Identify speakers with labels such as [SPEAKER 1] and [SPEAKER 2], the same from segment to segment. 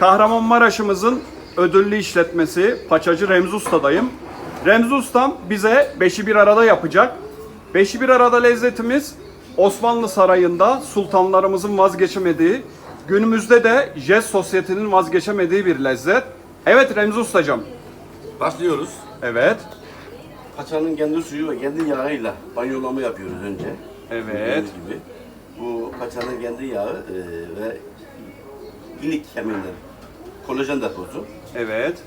[SPEAKER 1] Kahramanmaraş'ımızın ödüllü işletmesi Paçacı Remzi Usta'dayım. Remzi Ustam bize beşi bir arada yapacak. Beşi bir arada lezzetimiz Osmanlı Sarayı'nda sultanlarımızın vazgeçemediği, günümüzde de Jest Sosyete'nin vazgeçemediği bir lezzet. Evet Remzi Usta'cığım.
[SPEAKER 2] Başlıyoruz.
[SPEAKER 1] Evet.
[SPEAKER 2] Paçanın kendi suyu ve kendi yağıyla banyolama yapıyoruz önce.
[SPEAKER 1] Evet.
[SPEAKER 2] Gibi. Bu paçanın kendi yağı e, ve ilik kemiğinden kolajen deposu.
[SPEAKER 1] Evet.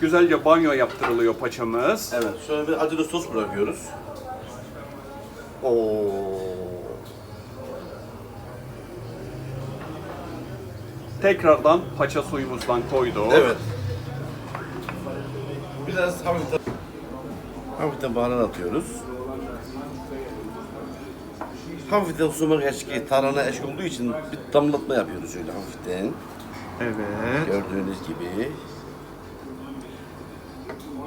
[SPEAKER 1] Güzelce banyo yaptırılıyor paçamız.
[SPEAKER 2] Evet. Şöyle bir acılı sos bırakıyoruz.
[SPEAKER 1] Oo. Tekrardan paça suyumuzdan koyduk.
[SPEAKER 2] Evet. Biraz hafiften hafiften baharat atıyoruz. Hafiften sumak eşki, tarhana eşki olduğu için bir damlatma yapıyoruz şöyle hafiften.
[SPEAKER 1] Evet.
[SPEAKER 2] Gördüğünüz gibi.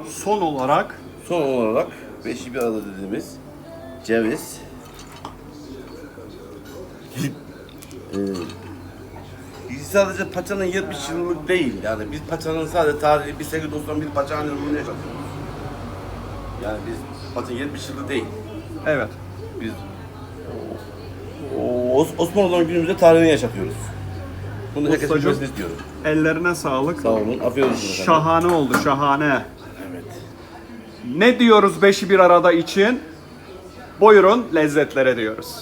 [SPEAKER 1] Son olarak
[SPEAKER 2] Son olarak beşi bir arada dediğimiz ceviz. Ee, biz sadece paçanın 70 yıllık değil yani biz paçanın sadece tarihi 1891 paça haneli bunu yaşatıyoruz. Yani biz paça 70 yıllık değil.
[SPEAKER 1] evet.
[SPEAKER 2] Biz Osmanlı'dan günümüzde tarihini yaşatıyoruz. Bunu herkes
[SPEAKER 1] Ustacığım.
[SPEAKER 2] bilmesini istiyorum.
[SPEAKER 1] Ellerine sağlık.
[SPEAKER 2] Sağ olun. Afiyet olsun efendim.
[SPEAKER 1] Şahane oldu, şahane.
[SPEAKER 2] Evet.
[SPEAKER 1] Ne diyoruz beşi bir arada için? Buyurun lezzetlere diyoruz.